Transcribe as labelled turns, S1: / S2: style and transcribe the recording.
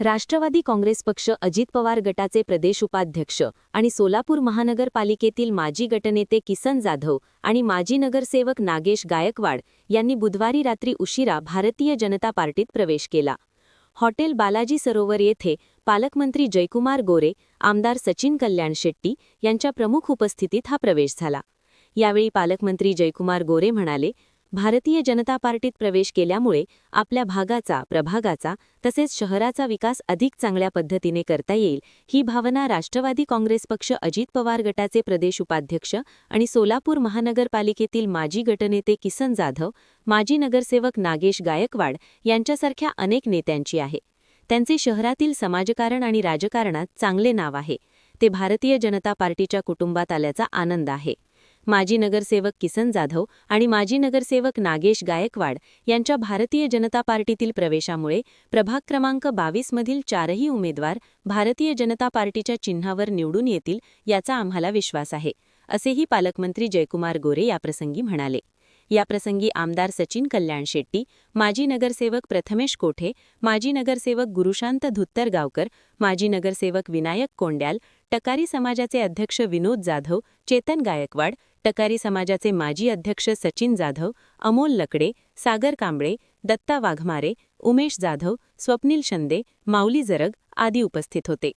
S1: राष्ट्रवादी काँग्रेस पक्ष अजित पवार गटाचे प्रदेश उपाध्यक्ष आणि सोलापूर महानगरपालिकेतील माजी गटनेते किसन जाधव आणि माजी नगरसेवक नागेश गायकवाड यांनी बुधवारी रात्री उशिरा भारतीय जनता पार्टीत प्रवेश केला. हॉटेल बालाजी सरोवर येथे पालकमंत्री जयकुमार गोरे आमदार सचिन कल्याण शेट्टी यांच्या प्रमुख उपस्थितीत हा प्रवेश झाला. यावेळी पालकमंत्री जयकुमार गोरे म्हणाले भारतीय जनता पार्टीत प्रवेश केल्यामुळे आपल्या भागाचा प्रभागाचा तसेच शहराचा विकास अधिक चांगल्या पद्धतीने करता येईल ही भावना राष्ट्रवादी काँग्रेस पक्ष अजित पवार गटाचे प्रदेश उपाध्यक्ष आणि सोलापूर महानगरपालिकेतील माजी गटनेते किसन जाधव माजी नगरसेवक नागेश गायकवाड यांच्यासारख्या अनेक नेत्यांची आहे. त्यांचे शहरातील समाजकारण आणि राजकारणात चांगले नाव आहे. ते भारतीय जनता पार्टीच्या कुटुंबात आल्याचा आनंद आहे. माजी नगरसेवक किसन जाधव आणि माजी नगरसेवक नागेश गायकवाड यांच्या भारतीय जनता पार्टीतील प्रवेशामुळे प्रभाग क्रमांक बावीसमधील चारही उमेदवार भारतीय जनता पार्टीच्या चिन्हावर निवडून येतील याचा आम्हाला विश्वास आहे असेही पालकमंत्री जयकुमार गोरे याप्रसंगी म्हणाले. याप्रसंगी आमदार सचिन कल्याण शेट्टी माजी नगरसेवक प्रथमेश कोठे माजी नगरसेवक गुरुशांत धुत्तरगावकर माजी नगरसेवक विनायक कोंड्याल टकारी समाजाचे अध्यक्ष विनोद जाधव चेतन गायकवाड टकारी समाजाचे माजी अध्यक्ष सचिन जाधव अमोल लकडे सागर कांबळे दत्ता वाघमारे उमेश जाधव स्वप्नील शंदे माऊली जरग आदी उपस्थित होते.